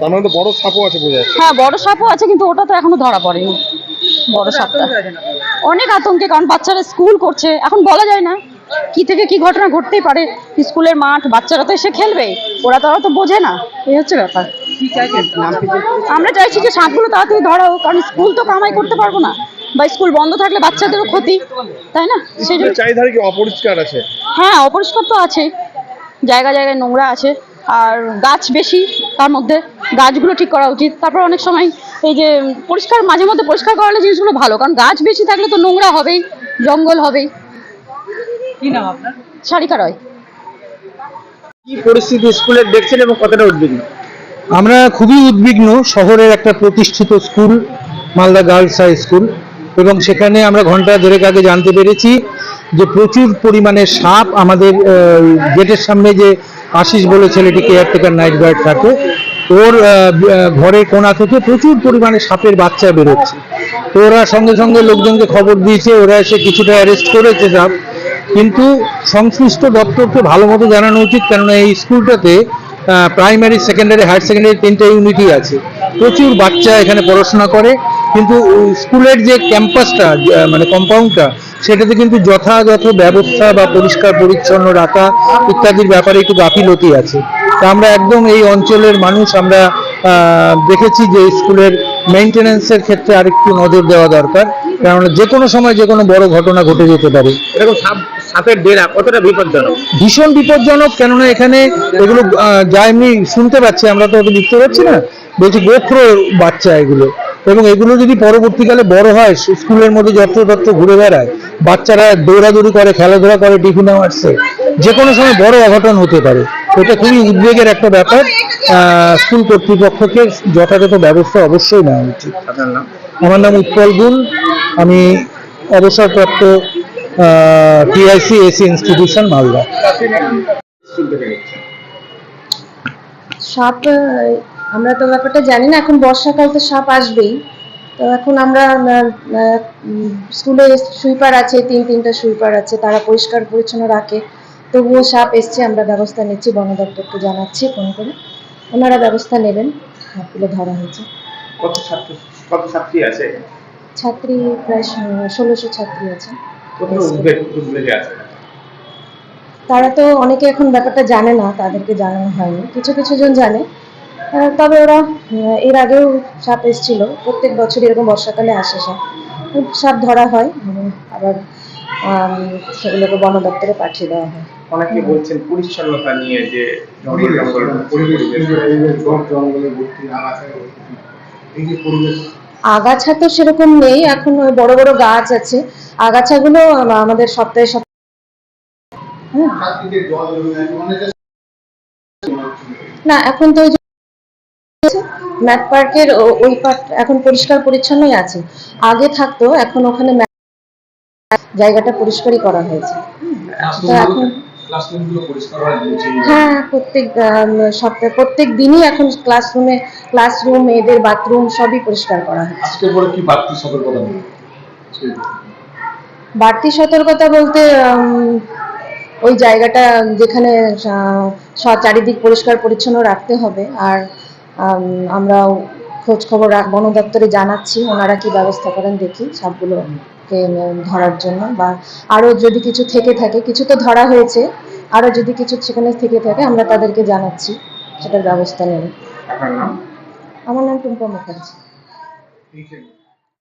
তার মানে বড় সাপও আছে বোঝা যাচ্ছে। হ্যাঁ বড় সাপও আছে কিন্তু ওটা তো এখনও ধরা পড়েনি। বড় সাপটা। অনেক আতঙ্কে কারণ বাচ্চারা স্কুল করছে। এখন বলা যায় না কি থেকে কি ঘটনা ঘটতেই পারে। স্কুলের মাঠ বাচ্চারা তো এসে খেলবে। ওরা তো তো বোঝে না। এই হচ্ছে ব্যাপার। আমরা চাইছি যে সাপগুলো তাড়াতাড়ি ধরাও কারণ স্কুল তো কামাই করতে পারব না। বা স্কুল বন্ধ থাকলে বাচ্চাদেরও ক্ষতি তাই না? সেই জন্য চারিধারে কি অপরিষ্কার আছে? হ্যাঁ অপরিষ্কার তো আছে। জায়গা জায়গায় নোংরা আছে। আর গাছ বেশি তার মধ্যে গাছগুলো ঠিক করা উচিত। তারপর অনেক সময় এই যে পরিষ্কার মাঝে মধ্যে পরিষ্কার করালে জিনিসগুলো ভালো কারণ গাছ বেশি থাকলে তো নোংরা হবেই জঙ্গল হবেই। কি নাম আপনার? সারিকা রয়। কি পরিস্থিতি স্কুলের দেখছেন এবং কতটা উদ্বিগ্ন? আমরা খুবই উদ্বিগ্ন শহরের একটা প্রতিষ্ঠিত school Malda girls high school এবং সেখানে আমরা ঘণ্টা দেড়েক আগে জানতে পেরেছি যে প্রচুর পরিমাণে সাপ আমাদের গেটের সামনে যে আশিস বলে ছেলেটি কেয়ারটেকার নাইট গার্ড থাকে। ওর ঘরের কোণা থেকে প্রচুর পরিমাণে সাপের বাচ্চা বেরোচ্ছে। তো ওরা সঙ্গে সঙ্গে লোকজনকে খবর দিয়েছে, ওরা এসে কিছুটা অ্যারেস্ট করেছে সাপ কিন্তু সংশ্লিষ্ট দপ্তরকে ভালো মতো জানানো উচিত, কেননা এই স্কুলটাতে প্রাইমারি সেকেন্ডারি হায়ার সেকেন্ডারি তিনটে ইউনিটই আছে। প্রচুর বাচ্চা এখানে পড়াশোনা করে, কিন্তু স্কুলের যে ক্যাম্পাসটা মানে কম্পাউন্ডটা সেটাতে কিন্তু যথাযথ ব্যবস্থা বা পরিষ্কার পরিচ্ছন্ন রাখা ইত্যাদির ব্যাপারে একটু গাফিলতি আছে। তা আমরা একদম এই অঞ্চলের মানুষ আমরা দেখেছি যে স্কুলের মেনটেন্যান্সের ক্ষেত্রে আরেকটু নজর দেওয়া দরকার। কেননা যে কোনো সময় যে কোনো বড় ঘটনা ঘটে যেতে পারে। এরকম সাপ সাপের ডেরা কতটা বিপজ্জনক? ভীষণ বিপজ্জনক কেননা এখানে এগুলো যা এমনি শুনতে পাচ্ছি আমরা তো লিখতে পারছি না। বলছি গোখরো বাচ্চা এগুলো। এবং এগুলো যদি পরবর্তীকালে বড় হয় স্কুলের মধ্যে যত্রতত্র ঘুরে বেড়ায় বাচ্চারা দৌড়াদৌড়ি করে খেলাধুলা করে টিফিন আওয়ার্সে যে কোনো সময় বড় অঘটন হতে পারে। এটা খুবই উদ্বেগের একটা ব্যাপার। আহ, স্কুল কর্তৃপক্ষকে যথাযথ ব্যবস্থা অবশ্যই নেওয়া উচিত। আমার নাম উৎপল গুল। আমি অবসরপ্রাপ্ত টিআইসি এসি ইনস্টিটিউশন মালদা। সাপ আমরা তো ব্যাপারটা জানি না। এখন বর্ষাকাল তো সাপ আসবেই। তো এখন আমরা স্কুলে সুইপার আছে তিন তিনটা সুইপার আছে তারা পরিষ্কার পরিচ্ছন্ন রাখে। তবুও সাপ এসছে আমরা ব্যবস্থা নিচ্ছি বন দপ্তরকে জানাচ্ছি ফোন করে। ওনারা ব্যবস্থা নেবেন সাপগুলো ধরা হয়েছে। কত ছাত্র কত ছাত্রী আছে? ছাত্রী প্রায় ষোলোশো ছাত্রী আছে? তারা তো অনেকে এখন ব্যাপারটা জানে না তাদেরকে জানানো হয়নি। কিছু কিছু জন জানে। তবে ওরা এর আগেও সাপ এসেছিল। প্রত্যেক বছর এরকম বর্ষাকালে আসে সাপ। সাপ ধরা হয় আবার সেগুলোকে বন দপ্তরে পাঠিয়ে দেওয়া হয়। অনেকে বলছেন পরিচ্ছন্নতা নিয়ে যে জঙ্গল জঙ্গল পরিবেশ আগাছা তো সেরকম নেই এখন ওই বড় বড় গাছ আছে। আগাছাগুলো আম- আমাদের সপ্তাহে সপ্তাহে না এখন তো ম্যাট পার্কের ওই পার্ট এখন পরিষ্কার পরিচ্ছন্নই আছে। আগে থাকতো এখন ওখানে জায়গাটা পরিষ্কারই করা হয়েছে। তো এখন হ্যাঁ প্রত্যেক সপ্তাহে প্রত্যেক দিনই এখন ক্লাসরুমে ক্লাসরুম মেয়েদের বাথরুম সবই পরিষ্কার করা হয় পরে কি বাড়তি সতর্কতা বাড়তি সতর্কতা বলতে ওই জায়গাটা যেখানে চারিদিক পরিষ্কার পরিচ্ছন্ন রাখতে হবে। আর আমরা খোঁজ খবর রাখ- বন দপ্তরে জানাচ্ছি ওনারা কি ব্যবস্থা করেন দেখি সবগুলোকে ধরার জন্য। বা আরও যদি কিছু থেকে থাকে কিছু তো ধরা হয়েছে আরও যদি কিছু সেখানে থেকে থাকে আমরা তাদেরকে জানাচ্ছি সেটার ব্যবস্থা নেব আমার নাম টুম্পা মুখার্জি।